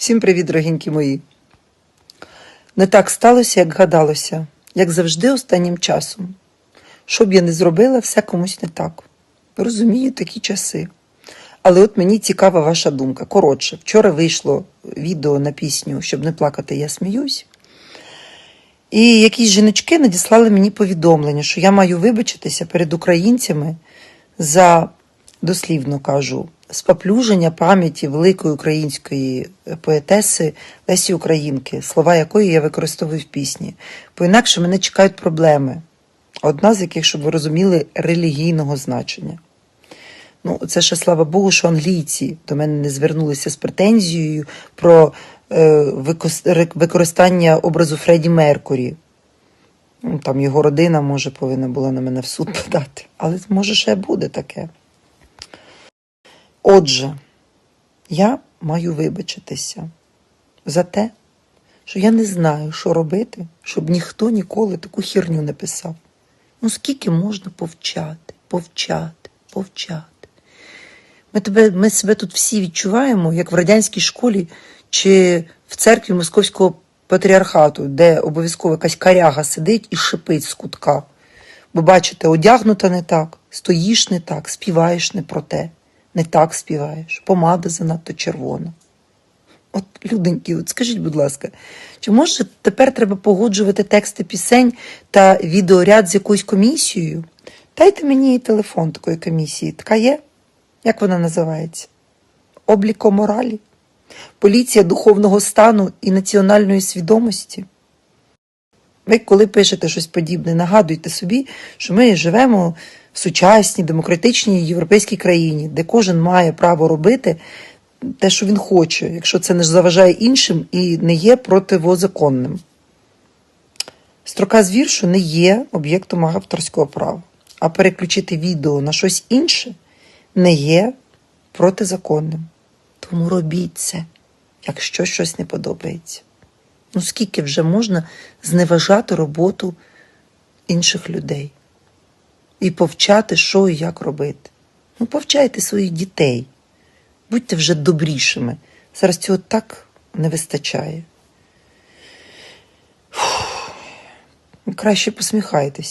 Всім привіт, дорогенькі мої. Не так сталося, як гадалося, як завжди останнім часом. Що б я не зробила, все комусь не так. Розумію такі часи. Але от мені цікава ваша думка. Коротше, вчора вийшло відео на пісню Щоб не плакати, я сміюсь. І якісь жіночки надіслали мені повідомлення, що я маю вибачитися перед українцями за, дослівно кажу, споплюження пам'яті великої української поетеси Лесі Українки, слова якої я використовую в пісні. Бо інакше мене чекають проблеми, одна з яких, щоб ви розуміли, релігійного значення. Ну, це ще слава Богу, що англійці до мене не звернулися з претензією про е, використання образу Фредді Меркурі. Ну, Там його родина, може, повинна була на мене в суд подати. Але може ще буде таке. Отже, я маю вибачитися за те, що я не знаю, що робити, щоб ніхто ніколи таку херню не писав. Ну скільки можна повчати, повчати, повчати. Ми, тебе, ми себе тут всі відчуваємо, як в радянській школі чи в церкві Московського патріархату, де обов'язково якась каряга сидить і шипить з кутка. Бо бачите, одягнута не так, стоїш не так, співаєш не про те, не так співаєш, помада занадто червона. От, люденькі, от скажіть, будь ласка, чи може тепер треба погоджувати тексти пісень та відеоряд з якоюсь комісією? Дайте мені телефон такої комісії. Така є? Як вона називається? Обліко моралі? Поліція духовного стану і національної свідомості? Ви, коли пишете щось подібне, нагадуйте собі, що ми живемо в сучасній демократичній європейській країні, де кожен має право робити те, що він хоче, якщо це не заважає іншим і не є противозаконним. Строка з віршу не є об'єктом авторського права, а переключити відео на щось інше не є протизаконним. Тому робіть це, якщо щось не подобається. Ну скільки вже можна зневажати роботу інших людей і повчати, що і як робити. Ну, повчайте своїх дітей. Будьте вже добрішими. Зараз цього так не вистачає. Фух. Краще посміхайтесь.